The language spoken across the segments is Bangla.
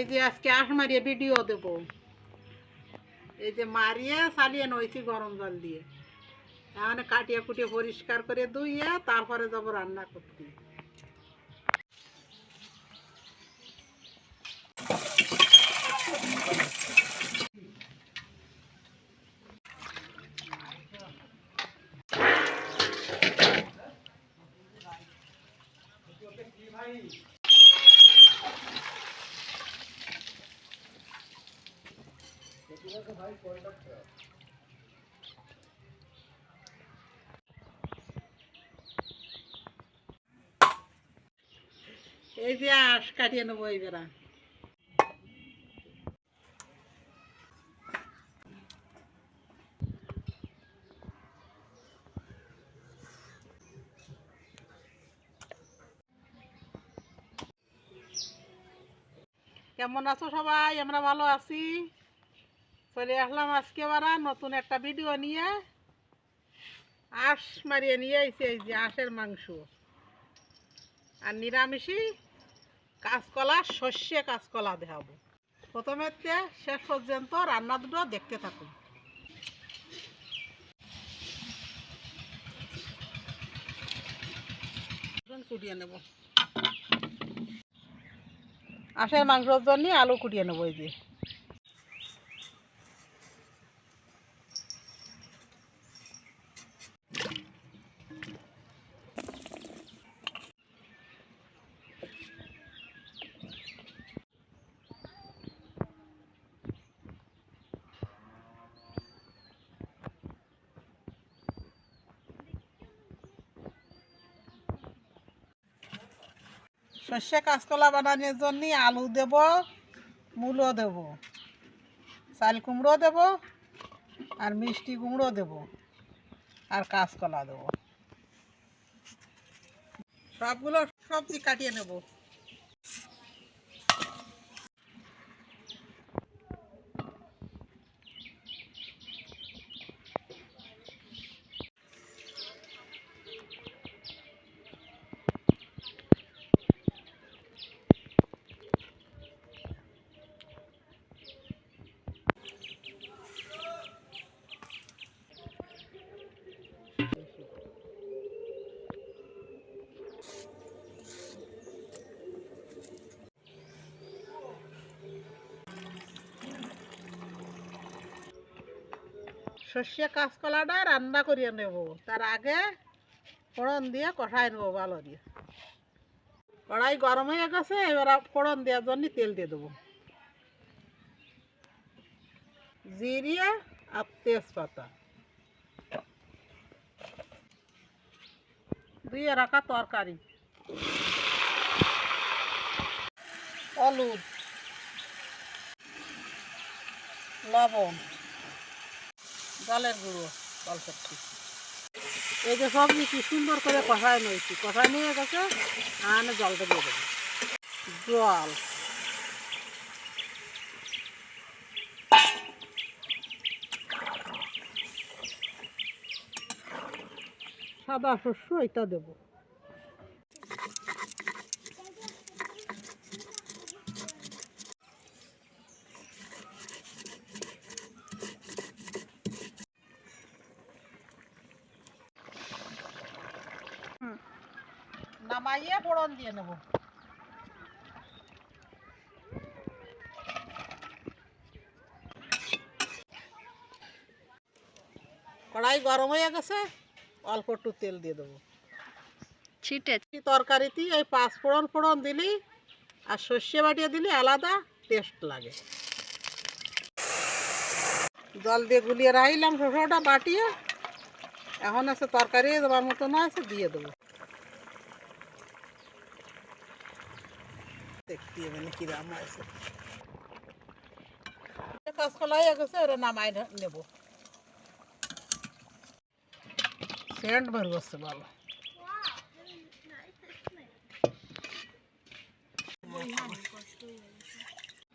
এই যে আজকে আস মারিয়ে ভিডিও দেব। এই যে মারিয়ে চালিয়ে নইছি গরম জল দিয়ে। এখানে কাটিয়ে কুটিয়ে পরিষ্কার করে ধুইয়ে তারপরে যাব রান্না করতে। এই যে কাটিয়ে নেব কেমন আছো সবাই? আমরা ভালো আছি। চলে আসলাম আজকে বারা নতুন একটা ভিডিও নিয়ে। আঁশ মারিয়ে নিয়ে এসে এই যে আঁশের মাংস। আর নিরামিষই কাঁচকলা শস্যে কাঁচকলা দেখাবো। প্রথমে শেষ পর্যন্ত রান্না দুটো দেখতে থাকুন। কুটিয়ে নেব। আঁশের মাংসর জন্য আলু কুটিয়ে নেব এই যে। সর্ষে কাঁচকলা বানানোর জন্য আলু দেব, মূলো দেব, চাল কুমড়ো দেব আর মিষ্টি কুমড়ো দেব আর কাঁচকলা দেব। সবগুলো সবজি কাটিয়ে নেব। সর্ষে কাঁচকলাটা রান্না করিয়ে নেব। তার আগে ফোড়ন দিয়ে কষাই নেব ভালো দিয়ে কড়াই গরম হয়ে গেছে, এবার ফোড়ন দেওয়ার জন্য তেল দিয়ে দেবো। জিরিয়া আর তেজপাতা। দিয়ে রাখা তরকারি। হলুদ। লবণ। জলের গুঁড়ো, অল্প এই যে সবজি কি সুন্দর করে কষায় নিয়েছি কষায় নিয়ে গেছে আনে জলটা দিয়ে দেবো। জল। সাদা শস্য, এটা দেবো। নামাইয়ে ফোড়ন দিয়ে নেব কড়াই গরম হয়ে গেছে অল্প একটু তেল দিয়ে দেবো ছিটে তরকারিতে এই পাঁচ ফোড়ন ফোড়ন দিলি আর সর্ষে বাটিয়ে দিলি আলাদা টেস্ট লাগে জল দিয়ে গুলিয়ে রাখলাম শস্যটা বাটিয়ে এখন আছে তরকারি দেওয়ার মতো না আছে দিয়ে দেবো দেখতে হবে না কিরাম আছে কাঁচকলা গেছে ওরা নামাই নেব সেন্ট বের করছে ভালো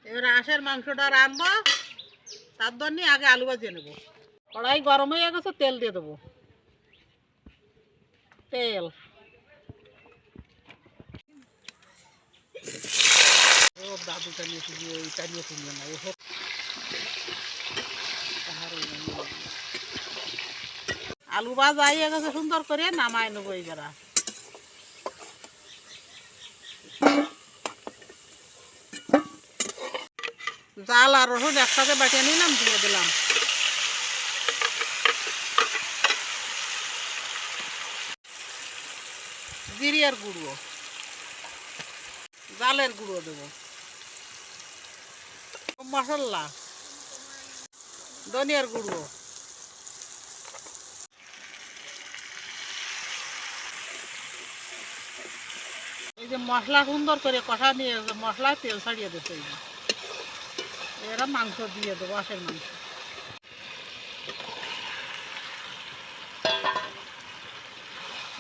এবার আঁশের মাংসটা রানবো তার জন্য আগে আলু ভাজিয়ে নেব। কড়াই গরম হয়ে গেছে, তেল দিয়ে দেবো। তেল। দাদু টানিয়েছে যে ওই টানিয়ে তুলবে না ও। আলু ভাজা আইয়া গেছে, সুন্দর করে নামায় নেব এইবার। জাল আর রসুন একসাথে বাটিয়ে নিলাম, দিয়ে দিলাম। জিরিয়ার গুঁড়ো। জালের গুঁড়ো দেবো। মশলা ধনিয়ার গুঁড়ো। এই যে মশলা সুন্দর করে কষা নিয়ে মশলা তেল ছাড়িয়ে দিতে এরা মাংস দিয়ে দেবো, আশের মাংস।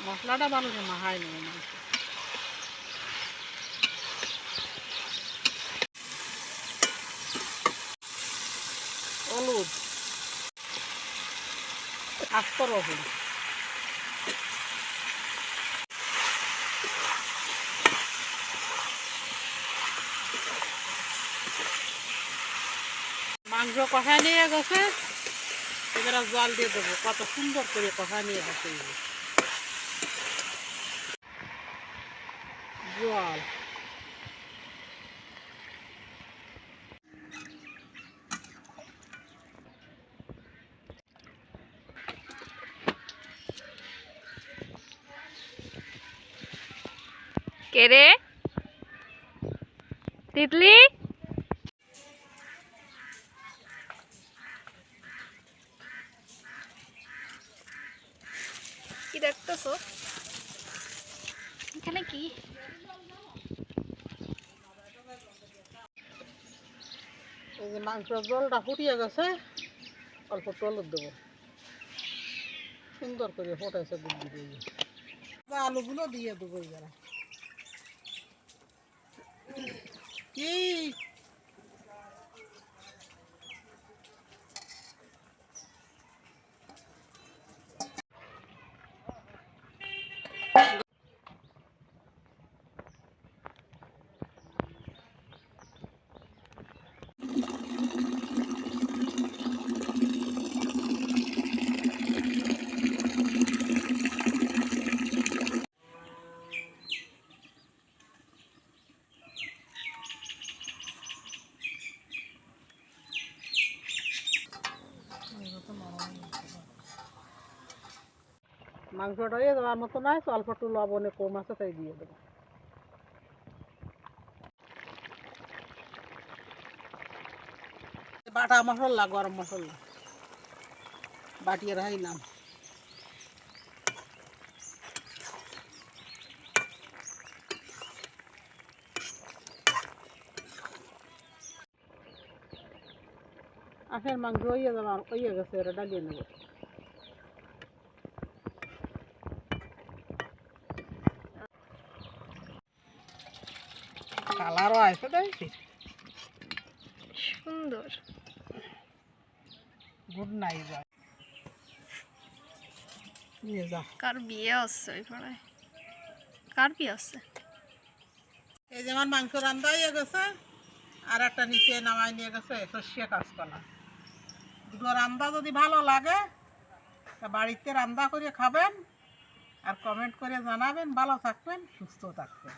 মশলাটা ভালো মাহাই নেবে মাংস। হলুদ। আস্ত রসুন মাংস কষা নিয়ে গেছে। এবারে জল দিয়ে দেবো। কত সুন্দর করে কষা নিয়ে গেছে। জল। কে রে? তিতলি? কি দেখতেছো? এখানে কি? এই যে মাংসের জলটা ফুটিয়ে গেছে, অল্প টলুর দেবো। সুন্দর করে ফোটাইছে দুধ দিয়ে। আলুগুলো দিয়ে দেবো এবারে। কি মাংসটা হয়ে দেওয়ার মতো নয় তো অল্প একটু লবণে কম আছে তাই দিয়ে দেবো। বাটা মশলা গরম মশলা। বাটিয়ে রাখলাম। আখের মাংস হয়ে যাওয়ার হয়ে গেছে এটা ডালিয়ে নেব। কালারও আছে দেখছি সুন্দর। গুড নাই যায় নিয়ে যা। কার বিয়ে আছে ওই পাড়ায়? কার বিয়ে আছে? এই যে আমার মাংস রান্না হয়ে গেছে আর একটা নিচে নামাই নিয়ে গেছে সর্ষে কাঁচকলা। দুটো রান্না যদি ভালো লাগে তা বাড়িতে রান্না করে খাবেন আর কমেন্ট করে জানাবেন। ভালো থাকবেন সুস্থ থাকবেন।